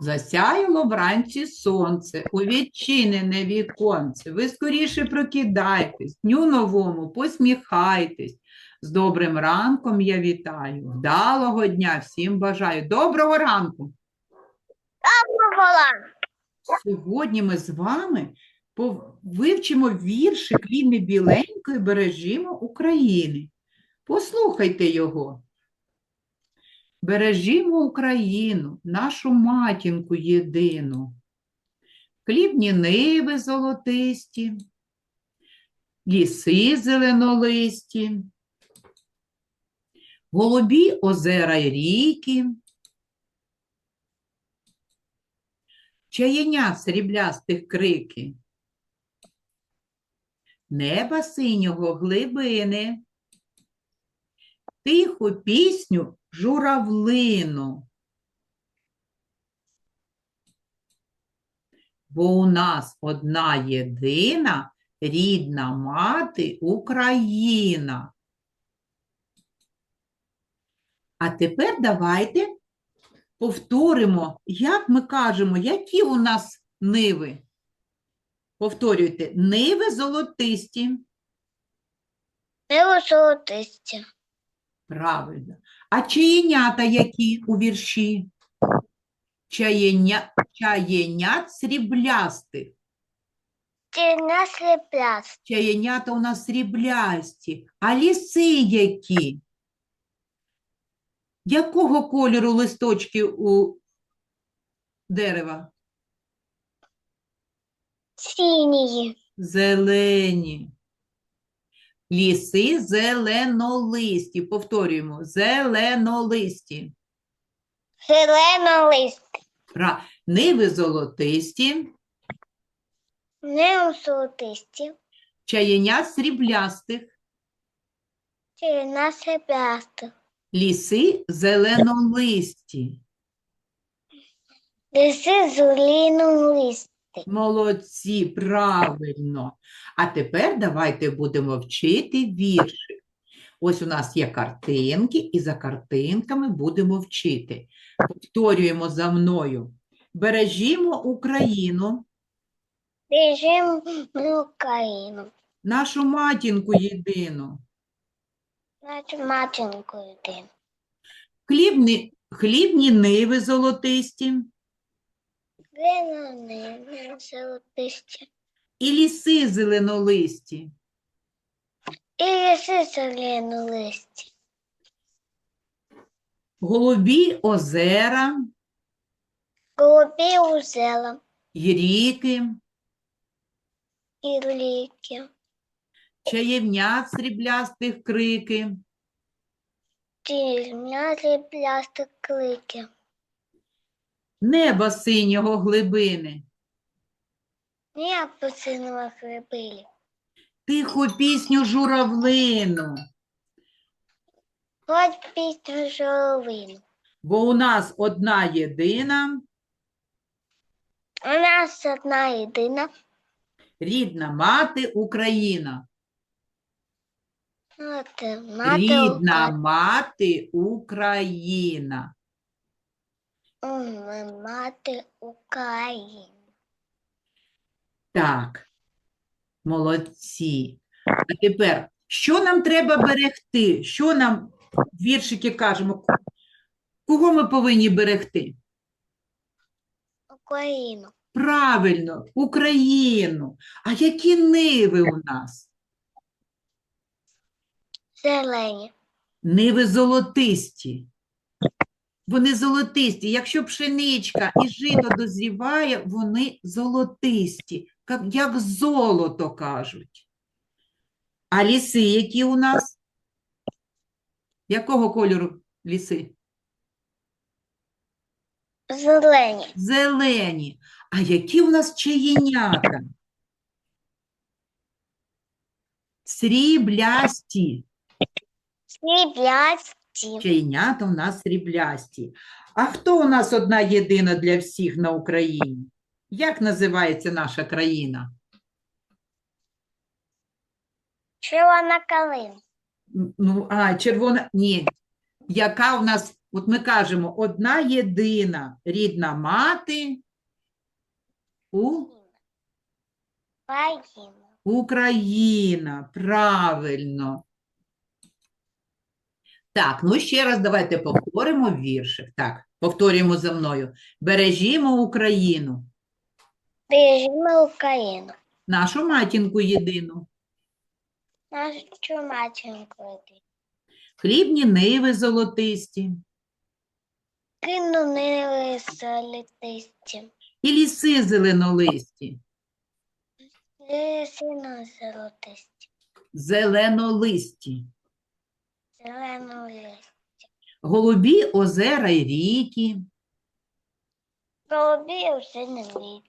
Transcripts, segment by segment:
Засяяло вранці сонце, у відчинене віконце. Ви скоріше прокидайтесь, дню новому посміхайтесь. З добрим ранком я вітаю. Вдалого дня всім бажаю. Доброго ранку! Була. Сьогодні ми з вами вивчимо віршик Ліни Біленької «Бережімо України». Послухайте його. Бережімо Україну, нашу матінку єдину. Хлібні ниви золотисті, ліси зеленолисті, голубі озера й ріки, чаєнят сріблястих крики, неба синього глибини, тиху пісню журавлину. Бо у нас одна єдина рідна мати Україна. А тепер давайте повторимо, як ми кажемо, які у нас ниви. Повторюйте, ниви золотисті. Не золотисті. Правильно. А чаєнята які у вірші? Чаєня... Чаєнят сріблястих. Ті не. Чаєнята у нас сріблясті. А ліси які? Якого кольору листочки у дерева? Синії. Зелені. Ліси зеленолисті. Повторюємо. Зеленолисті. Зелено лист. Ра- Ниви золотисті. Не золотисті. Чаєнят сріблястих. Ті не сліплясти. Ліси зеленолисті. Лиси зелено лист. Молодці, правильно. А тепер давайте будемо вчити віршик. Ось у нас є картинки, і за картинками будемо вчити. Повторюємо за мною. Бережімо Україну, в Україну. нашу матінку єдину. Нашу матінку йди. Хлібні, хлібні ниви золотисті, Глина не золотисті. і ліси зеленолисті, І лиси зелено листі. голубі озера Голубі узела. й ріки, І ліки. чаєвнят сріблястих крики, Ті м'язи плястик клики. неба синього глибини, Не апельсинова хребилі. тиху пісню журавлину, Хоч пісню жоловину. бо у нас одна єдина У нас одна єдина. рідна мати Україна. Мати, мати Рідна мати Україна. Україна. Мати України. Так, молодці. А тепер, що нам треба берегти? Що нам віршики кажемо? Кого ми повинні берегти? Україну. Правильно, Україну. А які ниви у нас? Зелені. Ниви золотисті. Вони золотисті. Якщо пшеничка і жито дозріває, вони золотисті, як, золото кажуть. А ліси, які у нас? Якого кольору ліси? Зелені. Зелені. А які у нас чаєнята? Сріблясті. Сріблясті. Чайнята у нас сріблясті. А хто у нас одна єдина для всіх на Україні? Як називається наша країна? Червона калина. Ну, а, червона. Ні. Яка у нас От ми кажемо, одна єдина рідна мати у Україна. Україна. Правильно. Так, ну ще раз давайте повторимо віршик. Так, повторюємо за мною. Бережімо Україну, Бережімо Україну. нашу матінку єдину. Нашу матінку. Хлібні ниви золотисті, Кинули солітисті. і ліси зеленолисті, Лисину золотисті. зеленолисті, Зелену лист. голубі озера й ріки, Голубі вже не літ.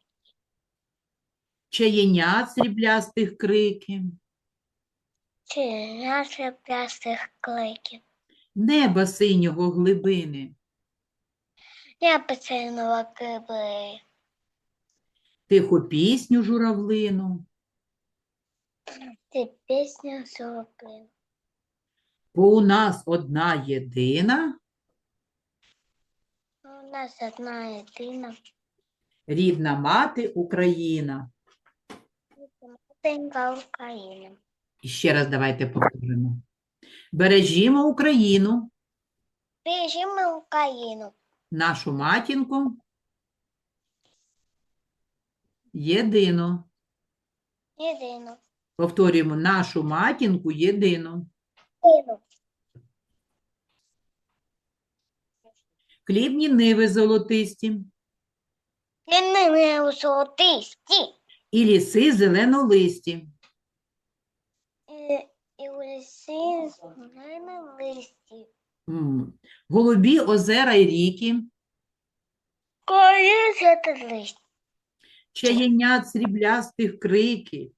Чаєнят сріблястих крики, Чи наші плястих кликів. неба синього глибини, Я писаного кибли. тиху пісню журавлину, Ти пісню зробив. бо у нас одна єдина У нас одна єдина. рідна мати Україна. Матенька Україна. І ще раз давайте повторимо. Бережімо Україну, Бережімо Україну. нашу матінку єдину. Єдину. Повторюємо нашу матінку єдину. Єдину. Хлібні ниви золотисті, у золотисті. І ліси зеленолисті, І, і у лісі з листі. М. голубі озера й ріки, Коли це ти лист? чаєнят сріблястих крики,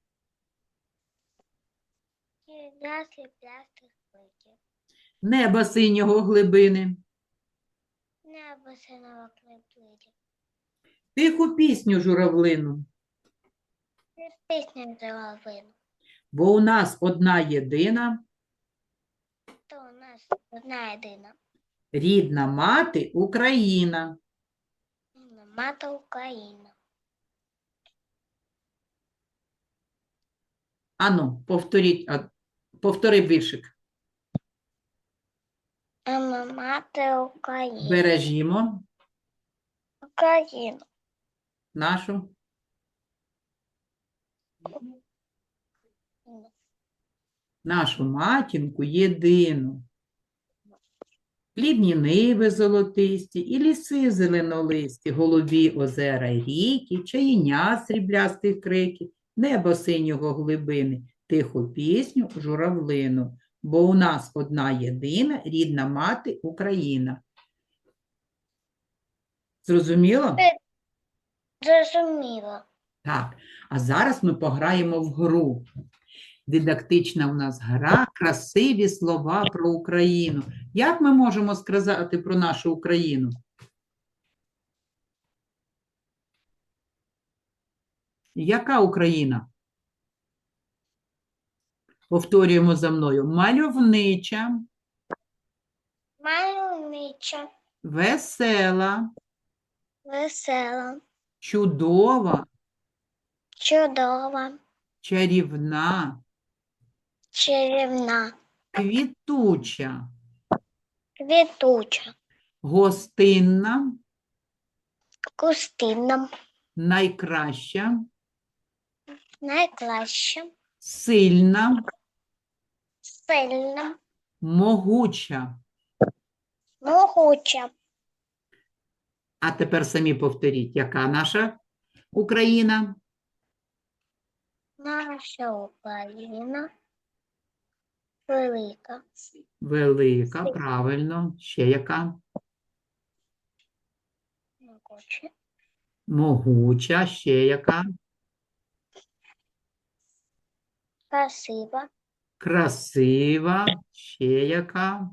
І нас і неба синього глибини, Небо синого клиплиді. тиху пісню журавлину, Ти пісню золовину. бо у нас одна єдина То у нас одна єдина. рідна мати Україна. Мата Україна. Ану, повторіть, а, повтори віршик. А мати Україна. Бережімо Україну. нашу нашу матінку єдину. Хлібні ниви золотисті, і ліси зеленолисті, голубі озера й ріки, чаїня сріблястих криків, небо синього глибини, тиху пісню журавлину, бо у нас одна єдина рідна мати Україна. Зрозуміло? Зрозуміло. Так, а зараз ми пограємо в гру. Дидактична у нас гра, красиві слова про Україну. Як ми можемо сказати про нашу Україну? Яка Україна? Повторюємо за мною. Мальовнича, Мальовнича, весела, весела, чудова, чудова, чарівна, чарівна, квітуча, квітуча, гостинна, кустинна, найкраща, найкраща, сильна, сильна, могуча. могуча, А тепер самі повторіть, яка наша Україна? Наша Україна, велика, Велика, правильно. Ще яка? могуча, Могуча, ще яка? красива, Красива, ще яка?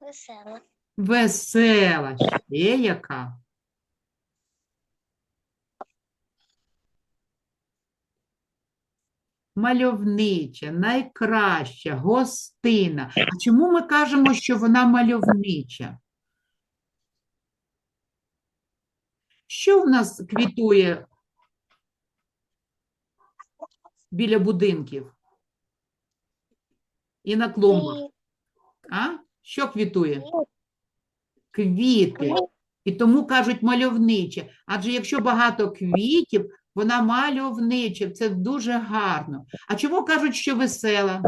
весела, Весела, ще яка? Мальовнича, найкраща, гостина. А чому ми кажемо, що вона мальовнича? Що в нас квітує біля будинків і на клумбах? А? Що квітує? Квіти. І тому кажуть мальовниче. Адже якщо багато квітів, вона мальовнича. Це дуже гарно. А чому кажуть, що весела?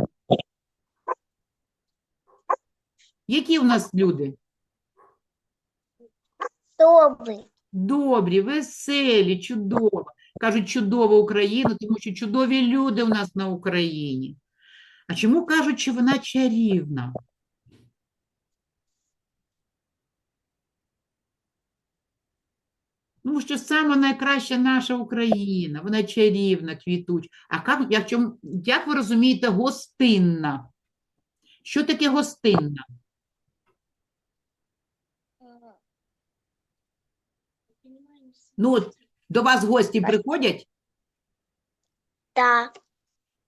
Які в нас люди? Добрий. Добрі, веселі, чудово. Кажуть, чудова Україна, тому що чудові люди у нас на Україні. А чому кажуть, що вона чарівна? Тому що саме найкраща наша Україна, вона чарівна, квітуч. А як, як, як ви розумієте, гостинна? Що таке гостинна? Ну, от до вас гості приходять, Так,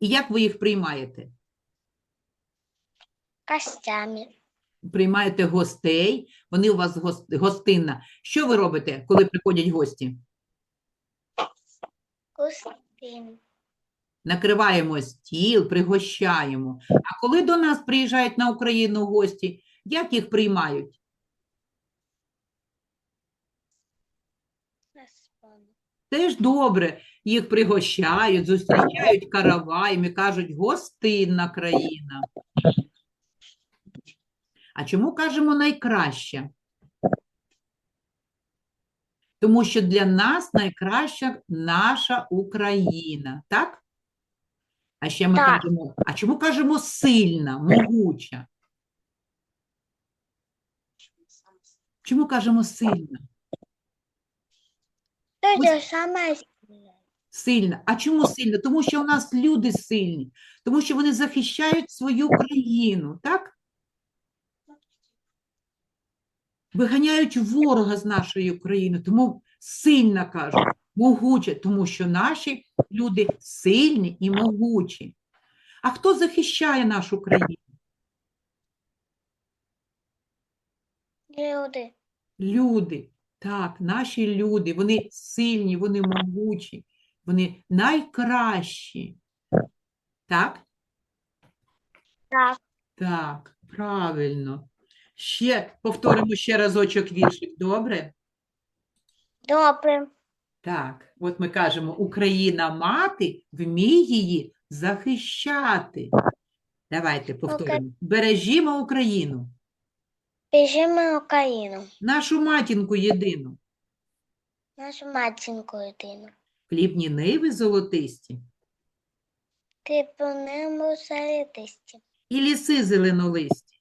і як ви їх приймаєте? костями. Приймаєте гостей, вони у вас гос- гостинна. Що ви робите, коли приходять гості? Кустин. Накриваємо стіл, пригощаємо. А коли до нас приїжджають на Україну гості, як їх приймають? Теж добре, їх пригощають, зустрічають караваями, кажуть, гостинна країна. А чому кажемо найкраща? Тому що для нас найкраща наша Україна, так? А ще ми Так. кажемо, а чому кажемо сильна, могуча? Чому кажемо сильна? Ось- же самое. Сильна. А чому сильна? Тому що у нас люди сильні, тому що вони захищають свою країну, так? Виганяють ворога з нашої країни, тому сильна кажуть, могуча, тому що наші люди сильні і могучі. А хто захищає нашу країну? Люди. Люди. Так, наші люди, вони сильні, вони могучі, вони найкращі. Так? Так. Так, правильно. Ще повторимо ще разочок віршик, добре? Добре. Так, от ми кажемо, Україна мати вміє її захищати. Давайте повторимо. Бережімо Україну, Біжимо Україну. нашу матінку єдину, Нашу матінку єдину. хлібні ниви золотисті Кріпнемо середисті. і ліси зеленолисті,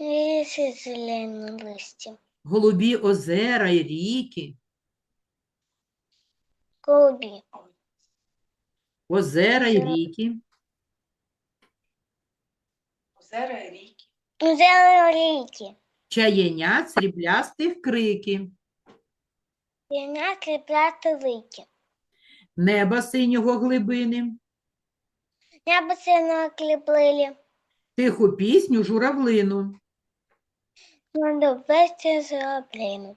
Ліси зелені листі. голубі озера й ріки, Голубі. озера й ріки, Озера і ріки. Зелені ріки. чаєнят сріблястих крики, Війна кріпляти вики. неба синього глибини, Небо сильно кліплили. тиху пісню журавлину. На добесті зроблено.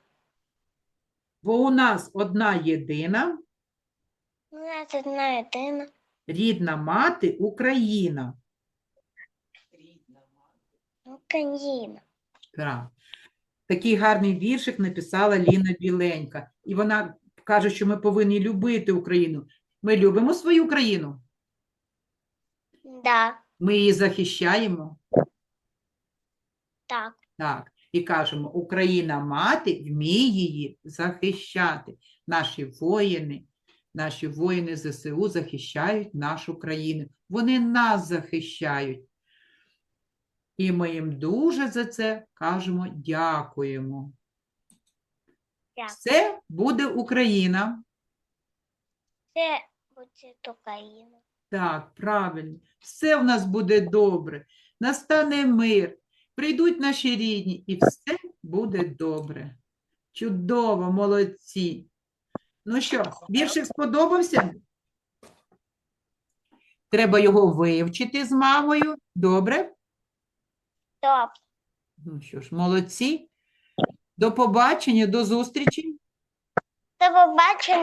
Бо у нас одна єдина, У нас одна єдина. рідна мати Україна. Україна. Так. Такий гарний віршик написала Ліна Біленька. І вона каже, що ми повинні любити Україну. Ми любимо свою країну, Да, ми її захищаємо. так. Так. І кажемо, Україна мати вміє її захищати. Наші воїни, наші воїни ЗСУ захищають нашу країну. Вони нас захищають. І ми їм дуже за це кажемо дякуємо. Дякую. Все буде Україна. Це буде Україна. Так, правильно. Все в нас буде добре. Настане мир. Прийдуть наші рідні, і все буде добре. Чудово, молодці. Ну що, віршик сподобався? Треба його вивчити з мамою. Добре? Стоп. Ну що ж, молодці. До побачення, до зустрічі. До побачення.